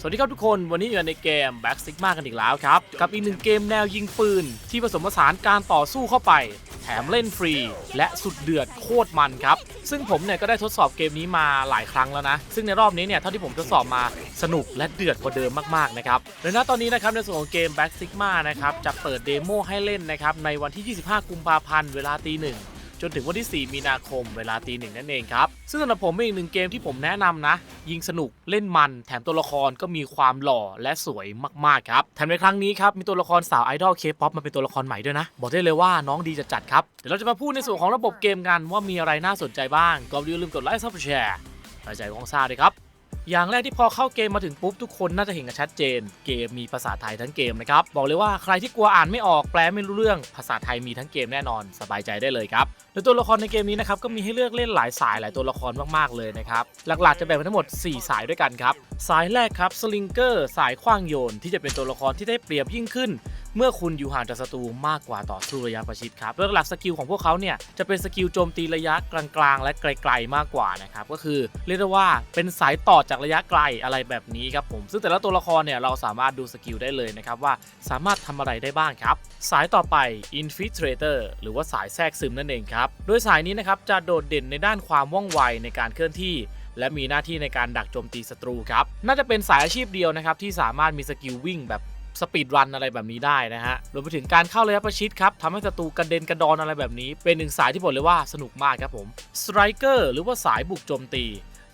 สวัสดีครับทุกคนวันนี้อยู่ในเกม Back Sigma กันอีกแล้วครับ กับอีกหนึ่งเกมแนวยิงปืน ที่ผสมผสานการต่อสู้เข้าไป แถมเล่นฟรี และสุดเดือดโคตรมันครับ ซึ่งผมเนี่ยก็ได้ทดสอบเกมนี้มาหลายครั้งแล้วนะ ซึ่งในรอบนี้เนี่ยเท่าที่ผมทดสอบมาสนุกและเดือดกว่าเดิมมากๆนะครับและณตอนนี้นะครับในส่วนของเกม Back Sigma นะครับจะเปิดเดโมให้เล่นนะครับในวันที่ 25 กุมภาพันธ์เวลาตีหนึ่ง จนถึงวันที่ 4 มีนาคมเวลาตีหนึ่งนั่นเองครับ ซึ่งสำหรับผมเป็นอีกหนึ่งเกมที่ผมแนะนำนะ ยิงสนุกเล่นมัน แถมตัวละครก็มีความหล่อและสวยมากๆครับ แถมในครั้งนี้ครับ มีตัวละครสาวไอดอลเคป๊อปมาเป็นตัวละครใหม่ด้วยนะ บอกได้เลยว่าน้องดีจะจัดครับ เดี๋ยวเราจะมาพูดในส่วนของระบบเกมกันว่ามีอะไรน่าสนใจบ้างก็อย่าลืมกดไลค์ซับแชร์ใส่ใจของซาด้วยครับ อย่างแรกที่พอเข้าเกมมาถึงปุ๊บทุกคนน่าจะเห็นกันชัดเจน เกมมีภาษาไทยทั้งเกมนะครับ บอกเลยว่าใครที่กลัวอ่านไม่ออกแปลไม่รู้เรื่องภาษาไทยมีทั้งเกมแน่นอนสบายใจได้เลยครับโดยตัวละครในเกมนี้นะครับก็มีให้เลือกเล่นหลายสายหลายตัวละครมากๆเลยนะครับหลักๆจะแบ่งเป็นทั้งหมด 4 สายด้วยกันครับสายแรกครับสลิงเกอร์สายขว้างโยนที่จะเป็นตัวละครที่ได้เปรียบยิ่งขึ้น เมื่อคุณอยู่ห่างจากศัตรูมากกว่าต่อสู้ระยะประชิดครับโดยหลักสกิลของพวกเขาเนี่ยจะเป็นสกิลโจมตีระยะกลางๆ และไกลๆมากกว่านะครับก็คือเรียกได้ว่าเป็นสายต่อจากระยะไกลอะไรแบบนี้ครับผมซึ่งแต่ละตัวละครเนี่ยเราสามารถดูสกิลได้เลยนะครับว่าสามารถทำอะไรได้บ้างครับ สายต่อไป Infiltrator หรือว่าสายแทรกซึมนั่นเองครับโดยสายนี้นะครับจะโดดเด่นในด้านความว่องไวในการเคลื่อนที่และมีหน้าที่ในการดักโจมตีศัตรูครับ น่าจะเป็นสายอาชีพเดียวนะครับที่สามารถมีสกิลวิ่งแบบ สปีดรันอะไรแบบนี้ได้นะฮะรวมไปถึงการเข้าระยะประชิดครับทำให้ศัตรูกระเด็นกระดอนอะไรแบบนี้ เป็นหนึ่งสายที่บอกเลยว่าสนุกมากครับผมสไตรเกอร์หรือว่าสายบุกโจมตี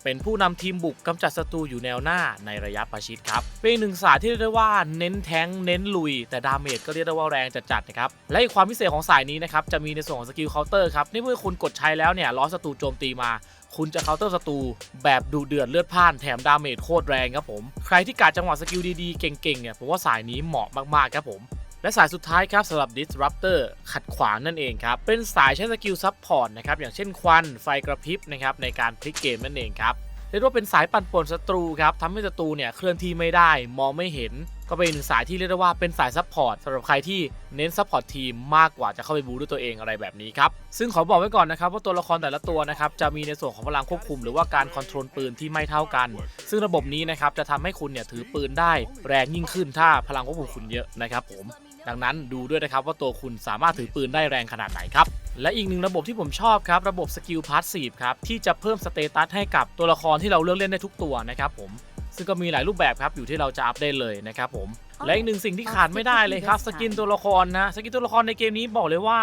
เป็นผู้นำทีมบุกกำจัดศัตรูอยู่แนวหน้าในระยะประชิดครับ เป็นอีกหนึ่งสายที่เรียกได้ว่าเน้นแทงเน้นลุย แต่ดาเมจก็เรียกได้ว่าแรงจัดๆนะครับ และอีกความพิเศษของสายนี้นะครับจะมีในส่วนของสกิลเคาน์เตอร์ครับในเมื่อคุณกดใช้แล้วเนี่ยล้อศัตรูโจมตีมาคุณจะเคาน์เตอร์ศัตรูแบบดูเดือดเลือดพ่านแถมดาเมจโคตรแรงครับผม ใครที่กาดจังหวะสกิลดีๆ เก่งๆเนี่ยผมว่าสายนี้เหมาะมากๆครับผม และสายสุดท้ายครับสำหรับ Disruptor ขัดขวางนั่นเองครับ เป็นสายใช้สกิลซับพอร์ตนะครับ อย่างเช่นควันไฟกระพริบนะครับในการพลิกเกมนั่นเองครับเรียกว่าเป็นสายปั่นป่วนศัตรูครับทำให้ศัตรูเนี่ยเคลื่อนที่ไม่ได้ มองไม่เห็น ก็เป็นสายที่เรียกได้ว่าเป็นสายซัพพอร์ตสำหรับใครที่เน้นซัพพอร์ตทีมมากกว่าจะเข้าไปบูด้วยตัวเองอะไรแบบนี้ครับ ซึ่งขอบอกไว้ก่อนนะครับว่าตัวละครแต่ละตัวนะครับจะมีในส่วนของพลังควบคุมหรือว่าการคอนโทรลปืนที่ไม่เท่ากัน ซึ่งระบบนี้นะครับจะทำให้คุณเนี่ยถือปืนได้แรงยิ่งขึ้นถ้าพลังควบคุมคุณเยอะนะครับผม ดังนั้นดูด้วยนะครับว่าตัวคุณสามารถถือปืนได้แรงขนาดไหนครับ และอีกหนึ่งระบบที่ผมชอบครับ ระบบสกิลพาสซีฟครับที่จะเพิ่มสเตตัสให้กับตัวละครที่เราเลือกเล่นได้ทุกตัวนะครับผมซึ่งก็มีหลายรูปแบบครับอยู่ที่เราจะอัปได้เลยนะครับผมและอีกหนึ่งสิ่งที่ขาดไม่ได้เลยครับสกินตัวละครนะสกินตัวละครในเกมนี้บอกเลยว่า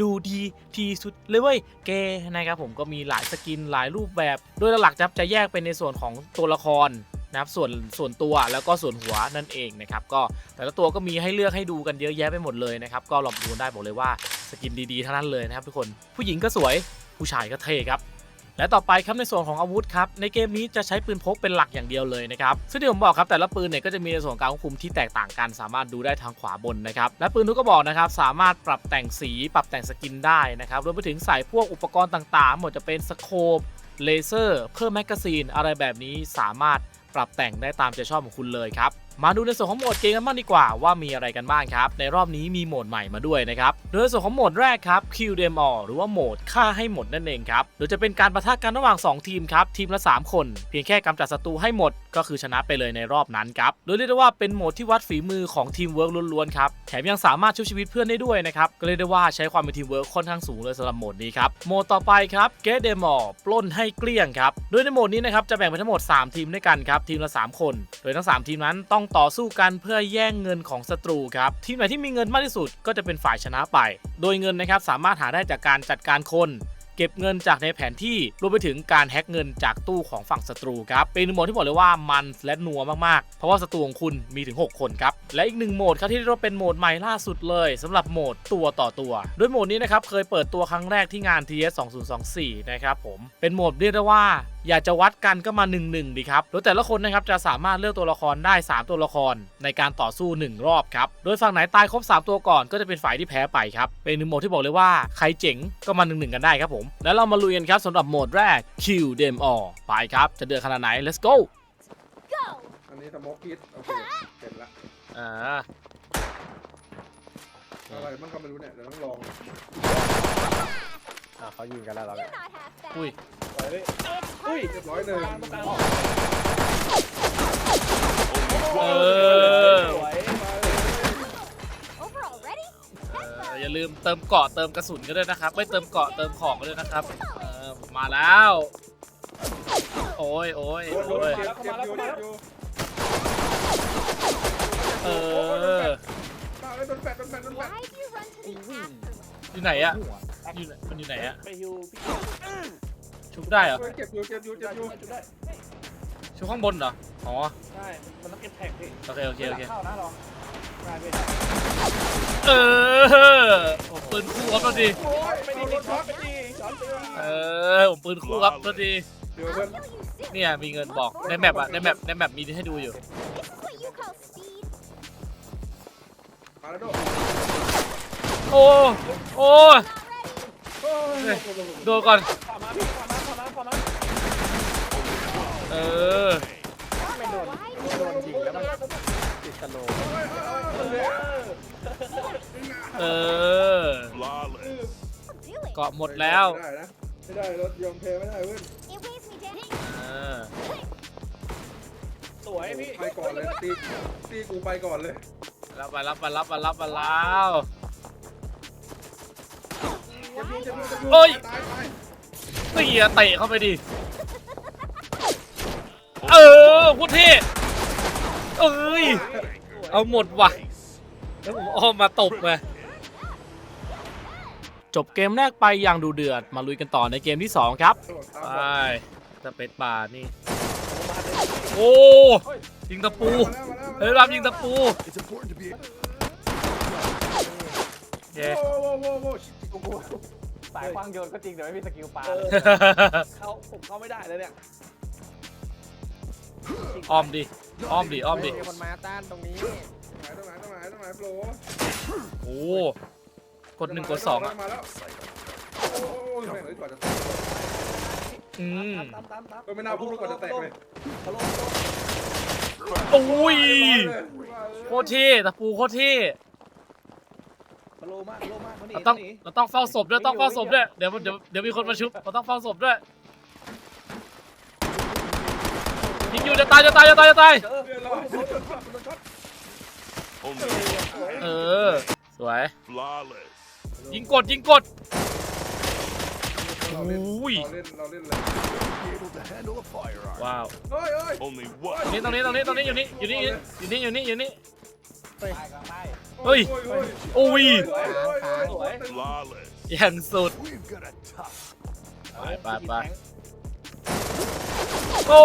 ดูดีทีสุดเลยเว้ยเกนะครับผมก็มีหลายสกินหลายรูปแบบ โดยหลักๆจะจะแยกเป็นในส่วนของตัวละคร นะครับส่วนส่วนตัวแล้วก็ส่วนหัวนั่นเองนะครับก็แต่ละตัวก็มีให้เลือกให้ดูกันเยอะแยะไปหมดเลยนะครับก็ลองดูได้บอกเลยว่าสกินดีๆทั้งนั้นเลยนะครับทุกคนผู้หญิงก็สวยผู้ชายก็เท่ครับและต่อไปครับในส่วนของอาวุธครับในเกมนี้จะใช้ปืนพกเป็นหลักอย่างเดียวเลยนะครับซึ่งที่ผมบอกครับแต่ละปืนเนี่ยก็จะมีในส่วนการควบคุมที่แตกต่างกัน สามารถดูได้ทางขวาบนนะครับและปืนทุกกระบอกนะครับสามารถปรับแต่งสีปรับแต่งสกินได้นะครับรวมไปถึงใส่พวกอุปกรณ์ต่างๆหมดจะเป็นสโคปเลเซอร์เพิ่มแมกกาซีนอะไรแบบนี้สามารถ ปรับแต่งได้ตามใจชอบของคุณเลยครับ มาดูในส่วนของโหมดเกมกันบ้างดีกว่าว่ามีอะไรกันบ้างครับ ในรอบนี้มีโหมดใหม่มาด้วยนะครับโดยในส่วนของโหมดแรกครับ Kill them all หรือว่าโหมดฆ่าให้หมดนั่นเองครับโดยจะเป็นการประทะกันระหว่าง 2 ทีมครับทีมละ 3 คน เพียงแค่กำจัดศัตรูให้หมด ก็คือชนะไปเลยในรอบนั้นครับโดยเรียกได้ว่าเป็นโหมดที่วัดฝีมือของทีมเวิร์กล้วนๆครับแถมยังสามารถช่วยชีวิตเพื่อนได้ด้วยนะครับก็เรียกได้ว่าใช้ความเป็นทีมเวิร์กค่อนข้างสูงเลยสำหรับโหมดนี้ครับโหมดต่อไปครับ Get them all ปล้นให้เกลี้ยงครับโดยในโหมดนี้นะครับจะแบ่งเป็นทั้งหมด 3 ทีมด้วยกันครับทีมละ 3 คน โดยทั้ง 3 ทีมนั้นต้องต่อสู้กันเพื่อแย่งเงินของศัตรูครับทีมไหนที่มีเงินมากที่สุดก็จะเป็นฝ่ายชนะไป โดยเงินนะครับสามารถหาได้จากการจัดการคนเก็บเงินจากในแผนที่รวมไปถึงการแฮ็กเงินจากตู้ของฝั่งศัตรูครับ เป็นโหมดที่บอกเลยว่ามันและนัวมากๆ เพราะว่าศัตรูของคุณมีถึง 6 คนครับ และอีกหนึ่งโหมดครับที่เรียกว่าเป็นโหมดใหม่ล่าสุดเลยสำหรับโหมดตัวต่อตัว โดยโหมดนี้นะครับเคยเปิดตัวครั้งแรกที่งาน TS 2024 นะครับผม เป็นโหมดเรียกได้ว่าอยากจะวัดกันก็มา1นหนึ่งดีครับ โดยแต่ละคนนะครับจะสามารถเลือกตัวละครได้ 3 ตัวละครในการต่อสู้ 1 รอบครับ โดยฝั่งไหนตายครบ 3 ตัวก่อนก็จะเป็นฝ่ายที่แพ้ไปครับ เป็นหนึ่งโหมดที่บอกเลยว่าใครเจ๋งก็มา1นหนึ่งกันได้ครับผม แล้วเรามาลุยกันครับสำหรับโหมดแรก Kill them all ไปครับ จะเดือดขนาดไหน let's go อันนี้สโมกคิดโอเคเสร็จละอ่าอะไรบ้างก็ไม่รู้เนี่ยเดี๋ยวต้องลอง อะเขายิงกันแล้วเหรา You're อุ้ย อุ้ยเรียบร้อยหนึ่งเอออย่าลืมเติมเกาะเติมกระสุนกันด้วยนะครับไม่เติมเกาะเติมของกันด้วยนะครับเออมาแล้ว โอ้ยโอ้ยโอ้ยเออยู่ไหนอะ อยู่ไหนมันอยู่ไหนอะไปฮิวพี่ชุบได้เหรอเฮ้ยเจ็บอยู่เจ็บอยู่จุเจ็ดบได้อยู่จุดได้ชุบข้างบนเหรออ๋อใช่มันต้องเก็บแท็กพี่โอเคโอเคโอเคเข้านะลองได้พี่เออผมปืนคู่ครับพอดีโอ้ยไปไปดีดีไปช็อตดีช็อตไปดีเออผมปืนคู่ครับพอดีเดี๋ยวเพื่อน Kill you sick. เนี่ยมีเงินบอกในแมปอะในแมปในแมปมีให้ดูอยู่ This is what you call speed. มาแล้วโดโอ้โอ้ Not ready. โดนก่อน ขวามาพี่ขวามาขวามาขวามาเออ ไม่โดนไม่โดนจริงแล้วมันติดสโลว์เออ Flawless. เกาะหมดแล้ว ไม่ได้นะไม่ได้รถยอมแพ้ไม่ได้เว้ย It weighs me down. เออ สวยพี่ไปก่อนเลยตีตีกูไปก่อนเลย รับมารับมารับมารับมาแล้ว เจ็บอยู่เจ็บอยู่เจ็บอยู่โอ้ยตายตายเตียเตะเข้าไปดิ เออโคตรเท่เอ้ย เอาหมดว่ะ แล้วผมอ้อมมาตบเลยจบเกมแรกไปอย่างดูเดือด มาลุยกันต่อในเกมที่ 2 ครับโดดตามไปก่อนสเปซบาร์นี่ โอ้ ยิงตะปูมาแล้วมาแล้วเฮ้ยรับยิงตะปู เคโอ้โหโอ้โหโอ้โหกูกูสายควางโยนก็จริงแต่ไม่มีสกิลปาเข้าผมเข้าไม่ได้เลยเนี่ยอ้อมดิอ้อมดิอ้อมดิมีคนมาต้านตรงนี้ตรงไหนตรงไหนตรงไหนโปรโอ้กดหนึ่งกดสองอะมาแล้วโอ้โหแม่งเอ้ยกว่าจะแตกอืมตามตามตามก็ไม่น่าพูดกว่าจะแตกเลยฮัลโหลโอ้ยโคตรเท่ตะปูโคตรเท่ ฮัลโหลมากฮัลโหลมากมันหนีเราต้องหนีเราต้องเฝ้าศพด้วยต้องเฝ้าศพด้วยเดี๋ยวเดี๋ยวเดี๋ยวมีคนมาชุบเราต้องเฝ้าศพด้วยยิงอยู่จะตายจะตายจะตายจะตายเจอเรียนรอดโดนช็อตโดนช็อต only เออสวย flawless. ยิงกดยิงกดเราเล่นอุ้ยเราเล่นเราเล่นเลย Be able to handle a firearm. ว้าวเฮ้ยเฮ้ย Only ตรงนี้ one. ตรงนี้ตรงนี้ตรงนี้อยู่นี่อยู่นี่อยู่นี่อยู่นี่อยู่นี่ไปกลางไป เฮ้ย โอ้ยอย่างสุด ไปไปไปโอ้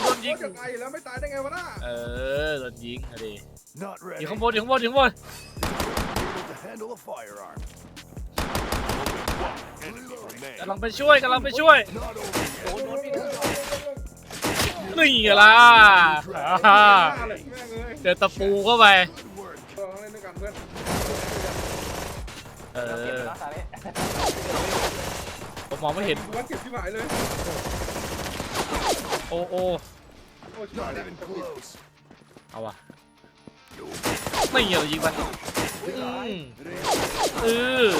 โดนยิยิง จะตายอยู่แล้วไม่ตายได้ไงวะน่าเออ โดนยิงอะดิอยู่ข้างบนอยู่ข้างบนอยู่ข้างบน กำลังไปช่วยกำลังไปช่วย น yet. โดนพี่โดนนี่ไงล่ะอ่าแม่งเอ้ยเจอตะปูเข้าไป Good work. ลองเล่นด้วยกันเพื่อนเอเก็บอแล้วตอนนี้ผมมองไม่เห็นวัดเก็บที่หมายเลยโอ้โอ้โอ้ยชิบหาย Not แล้ว even close. เอาวะไม่เงี้ยยิงไปอืมเออ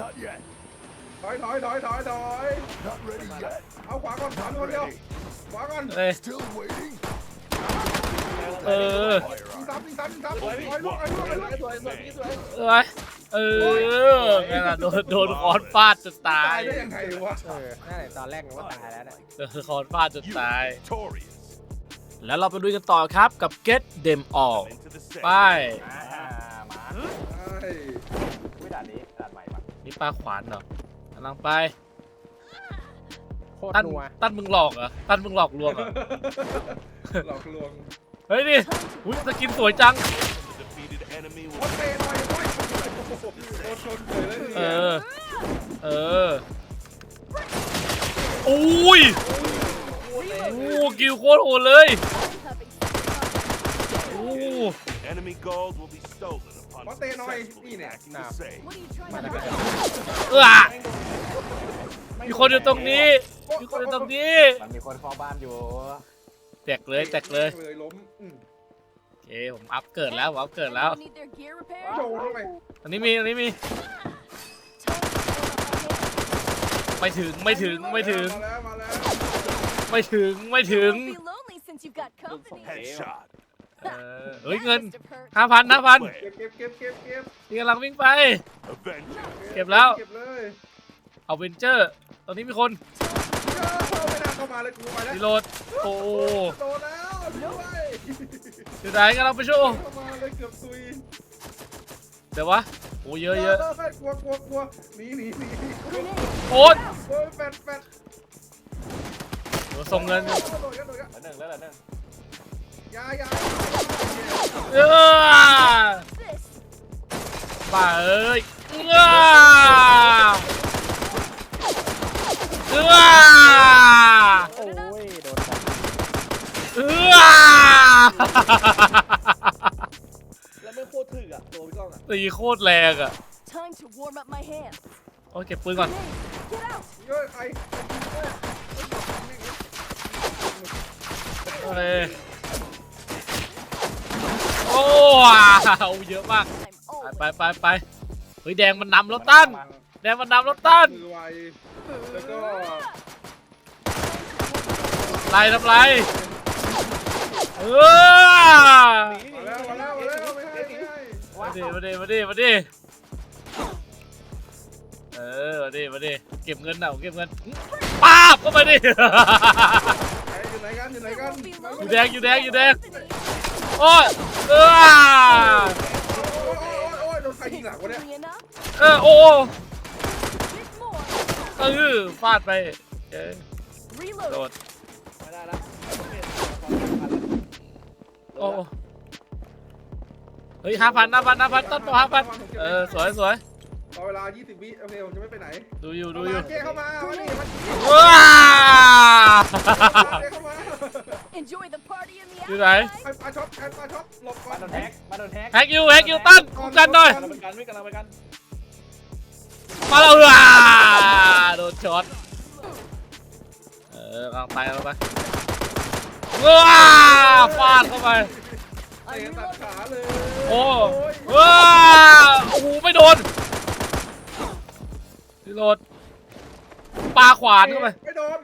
Not yet. ถอยถอยถอยถอยถอย Not ready yet. เอาขวาก่อนขวา Not คนเดียว ready. ขวาก่อนเอ้ย Still waiting. เออยิง Firearm. ซ้ำยิงซ้ำยิงซ้ำถอยถอยถอยถอยถอยสวยสวยพี่สวยเอ้ยเออไงล่ะโดนโดนคอนฟาดจนตาตายยได้ยังไงวะเออนั่นแหละตอนแรกนึกว่าตายแล้วเนี่ยโดนคอนฟาดจน You ตาย victorious. แล้วเราไปดูกันต่อครับกับ Get Them All Into the ไป second. อ่ามาใช่วิด่านนี้ด่านใหม่ปะนี่ปลาขวานเหรอกำลังไป โคตรตั้นนัวตั้นมึงหลอกเหรอตั้นมึงหลอกลวงเหรอหลอกลวงเฮ้ยนี่อุ้ยสกินสวยจัง The defeated enemy โคตร will เตะหน่อยโอ้ยโดนชนเลยเออเออโอ้ยโอ้กิวโคตรโหดเลยโอ้ enemy gold will be stolen upon What the hell, successfully Ine? hacking Nah. the safe. What are you trying มา to แล้ว do? ก็จะเออมี คนอยู่ตรงนี้ มีคนอยู่ตรงนี้ มันมีคนเฝ้าบ้านอยู่แตกเลยแตกเลยเลยล้มอืมโอเคผมอัพเกิดแล้วผมอัพเกิดแล้ว Need their gear โจ repaired? เข้าไปอันนี้มีอันนี้มีไม่ถึงไม่ถึงไม่ถึงมาแล้วมาแล้วไม่ถึงไม่ถึง Won't be lonely since you've got company. Headshot. เออเฮ้ยเงิน Must have hurt. ห้าพันห้าพันเก็บเก็บเก็บเก็บเก็บนี่กำลังวิ่งไป Avenger. เก็บแล้ว เก็บเลย เอาเวนเจอร์ ตอนนี้มีคนเออไม่น่าเข้ามาเลยกูไปแล้วรีโหลด โอ้โดนแล้วด้วยอยู่ไหนกำลังไปโชว์เข้ามาเลยเกือบซุยเดี๋ยววะโอ้เยอะเยอะกลัวกลัวกลัวหนีหนีหนีโอ๊ตโอ้ยแฟดแฟดเดี๋ยวส่งเงินโดดโดดโดดโดดแล้วหนึ่งแล้วหนึ่งยายาเออ This. ป่าเอ้ยเออเออโอ้ยโดนเออแล้วไม่โคตรถึกอะตัวพี่ก้องอะตีโคตรแรงอะ Time to warm up my hands. โอ้ยเก็บปืนก่อน Grenade. Get out. เฮ้ยใครโอเคโอ้ว้าวเยอะมาก I'm ไป always ไปไปไปเฮ้ยแดงมันนำแล้วตั้นแดงมันนำแล้วตั้น มือไวแล้วก็ ไล่ทำไรเออมาแล้วมาแล้วมาแล้วไม่ให้ไม่ให้มาดิมาดิมาดิมาดิเออมาดิมาดิเก็บเงินเอาเก็บเงินป้าบเข้าไปดิอยู่ไหนกันอยู่ไหนกันอยู่แดงอยู่แดงอยู่แดงโอ้ยเออโอ้ยโดนใครยิงหลังวะเนี่ยเออโอ้เออฟาดไปโดด โอ้เฮ้ยห้าพันห้าพันห้าพันต้นต่อห้าพันเออสวยสวยต่อเวลา 20 วิโอเคผมจะไม่ไปไหนดูอยู่ดูอยู่เจ๊เข้ามามาดิมาดิว้า เจ๊เข้ามา Enjoy the party in the อยู่ไหน outside. ใครปลาช็อตใครปลาช็อตหลบก่อมานโดนแฮกมาโดนแฮกแฮกยูแฮกยูตั้นคุ้มกันหน่อยกำลังไปกันวิ่งกำลังไปกันมาแล้วอะโดนช็อตเออกำลังไปกำลังไป ว้าฟาดเข้าไปเตะตัดขาเลยโอ้ว้าโอ้โหไม่โดนรีโหลดปาขวานเข้าไปไม่โดน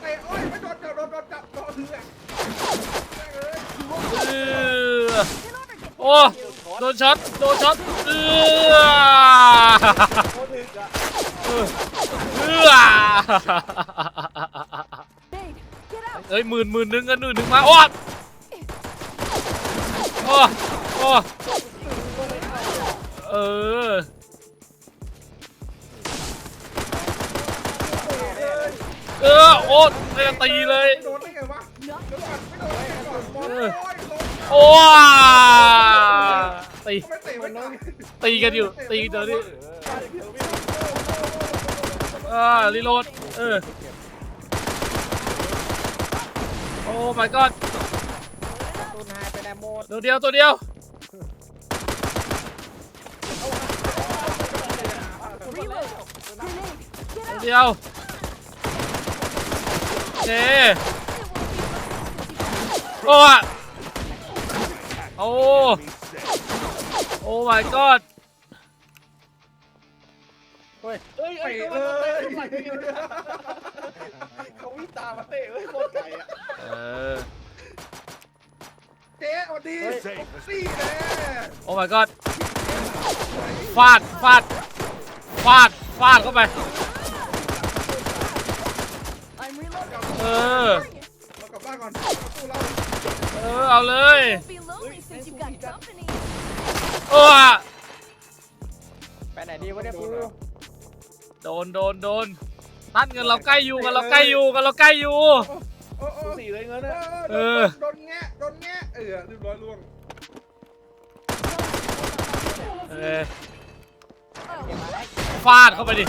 เตะโอ้ยไม่โดนจับโดนโดนจับโดนเถื่อนเออโอ้โดนช็อตโดนช็อตเออโคตรถึกอะเออ เอ้ยหมื่นหมื่นหนึ่งกันหมื่นหนึ่งมาโอ้โอ้โอ้เออเออโอ้ไม่ได้ตีเลยไม่โดนได้ไงวะ Not เดี๋ยวก่อนไม่โดนได้ไงก่อนบอลเอโอ้อยลงโอ้ตีไม่เตะไว้ก่อนตีกันอยู่ตีเดี๋ยวนี้อ่ารีโหลดเออ โอ้ my god ตูนหายไปไหนหมดตัวเดียวตัวเดียว reload. Grenade. ตัว Get out. เดียวเจ It won't be long since you โอ้อะโอ้ Enemy set. โอ้ my god เฮ้ยเฮ้ยเตะเฮ้ยเลยเขาวิ่งตามมาเตะเฮ้ยโคตรไก่อะเออ เจ๊สวัสดีเฮ้ยสี่แน่โอ้ my god ฟาด ฟาด ฟาด ฟาดเข้าไป I'm reloading. เออ Bring it. เรากลับบ้านก่อนสู้เราเออ เอาเลย Won't be lonely since you've got company. โอ้อะไปไหนดีวะเนี่ยกู โดนโดนโดนตั้นเงินเราใกล้อยู่กันเราใกล้อยู่กันเราใกล้อยู่ โอ้โอ้สี่เลยเงินอะเออ โดนแงะโดนแงะเออเรียบร้อยล่วงเออฟาดเข้าไปดิ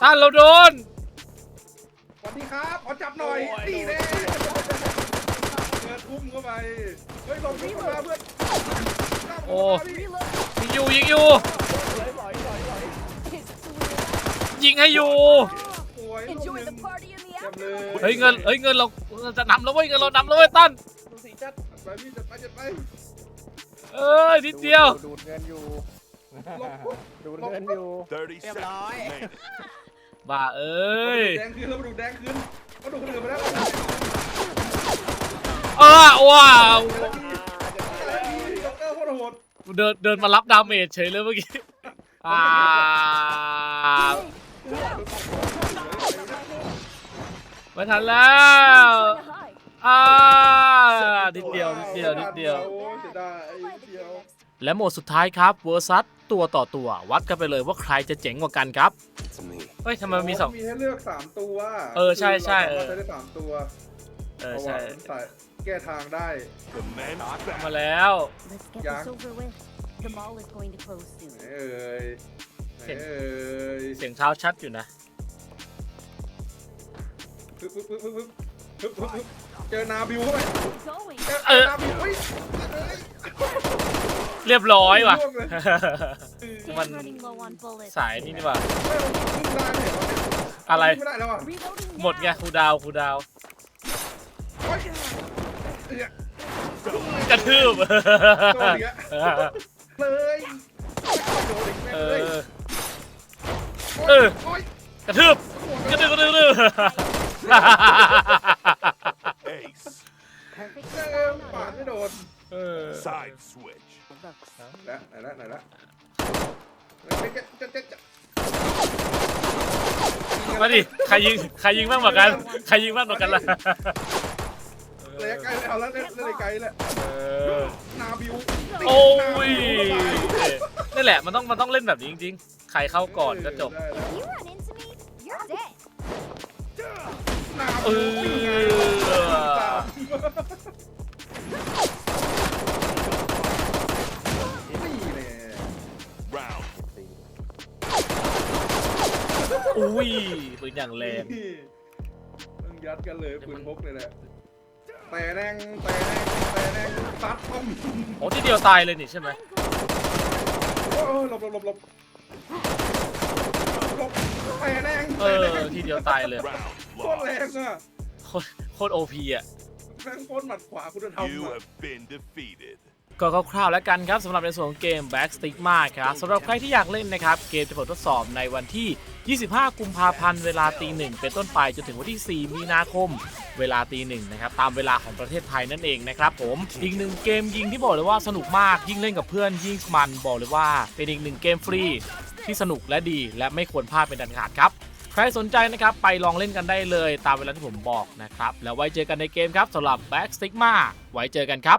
ตั้นเราโดนสวัสดีครับขอจับหน่อยนี่แน่เงินทุ่มเข้าไปเฮ้ยลงทุ่มาเพื่อนโอ้ยิงอยู่ยิงอยู่ ให้อยู่สวยลูก Enjoy หนึ่ the ง party in the เยี่ยมเล afterlife. ยเฮ้ยเงินเฮ้ยเงินเราเราจะนำแล้วเว้ยเงินเรานำแล้วเว้ยตั้นดูสีจัดไปพี่จัดไปจัดไปเอ้ยนิดเดียวดูดเงินอยู่หลบปุ๊บดูดเงินอยู่ 30 seconds remaining. บ้าเอ้ยแดงคืนแล้วมาดูแดงคืนมาดูคนอื่นไปแล้วโอ้ว้าวด็อกเตอร์โคตรโหดเดินเดินมารับดาเมจเฉยเลยเมื่อกี้อ่า ไม่ทันแล้ว Trying to hide. อ่านิดเดียวนิดเดียวนิดเดียว โอ้เสียดายไอ้ Play the เดียว game next. และโหมดสุดท้ายครับเวอร์ซัสตัวต่อตัววัดกันไปเลยว่าใครจะเจ๋งกว่ากันครับ To me. เฮ้ยทำไมมันมีสอง มีให้เลือกสามตัวเออใช่ใช่คือเออ เราสามารถใช้ได้สามตัวเออเพราะใช่ว่าใส่แก้ทางได้ The man's มา back. แล้ว Let's get Yeah. this over with. The mall is going to close ไหน soon. เอ่ยไหนเสียงเอ่ยเสียงเท้าชัดอยู่นะ ปึ๊บปึ๊บปึ๊บปึ๊บปึ๊บปึ๊บปึ๊บเจอนาบิวเข้าไป Going. เจอเออ นาบิวเฮ้ยเรียบร้อยว่ะล่วงเลยมัน I'm running low on bullets. สายนี่นี่ว่ะเฮ้ยเราขึ้นได้ไหมเนี่ยอะไรขึ้นไม่ได้แล้วอะ Reloading หมดไง now. ครูดาวครูดาว โอ๊ยเนี่ยกระทืบ โดนอีกแล้วเลยโดนอีกแม่งเอเลยอโอ๊ย เออโอ๊ยกระทืบกระทืบกระทืบกระทืบ Ace. เออปาดไม่โดนเออ Side switch. Looks. แล้วไหนละไหนละนจะจะจะจะมาดิใครยิงใครยิงบ้างกว่ากันใครยิงบ้างกว่ากันล่ะระยะไกลเอาแล้วเล่นเล่นไกลแล้วเออนาบิวโอ้ยนี่แหละมันต้องมันต้องเล่นแบบนี้จริงๆ ใครเข้าก่อนก็จบได้แล้ว If you run into me, you're dead. นาเอบิวอนี่แน่ Round. อุ้ยปืนอย่างแรงนี่มึงยัดกันเลยปืนพกเลยแหละแต่แรงแต่แรงแต่แรงซัดต้อมโอ้ที่เดียวตายเลยนี่ใช่ไหม โอ้ยหลบหลบหลบหลบห ลบแต่แรงเออ ทีเดียวตายเลย Round โคตรแรง lost. อะโคตรโคตรโอพีอะแม่งโคตรหมัดขวาคุณธรรม You อะ have been defeated. ก็คร่าวๆแล้วกันครับสำหรับในส่วนของเกม Back Stigma ครับสำหรับใครที่อยากเล่นนะครับ เกมจะเปิดทดสอบในวันที่ 25 กุมภาพันธ์เวลาตีหนึ่งเป็นต้นไปจนถึงวันที่ 4 มีนาคมเวลาตีหนึ่งนะครับตามเวลาของประเทศไทยนั่นเองนะครับผมอีกหนึ่งเกมยิงที่บอกเลยว่าสนุกมากยิ่งเล่นกับเพื่อนยิ่งมันบอกเลยว่า เป็นอีกหนึ่งเกมฟรีที่สนุกและดีและไม่ควรพลาดเป็นดันขาดครับใครสนใจนะครับไปลองเล่นกันได้เลยตามเวลาที่ผมบอกนะครับแล้วไว้เจอกันในเกมครับสำหรับ Back Stigma ไว้เจอกันครับ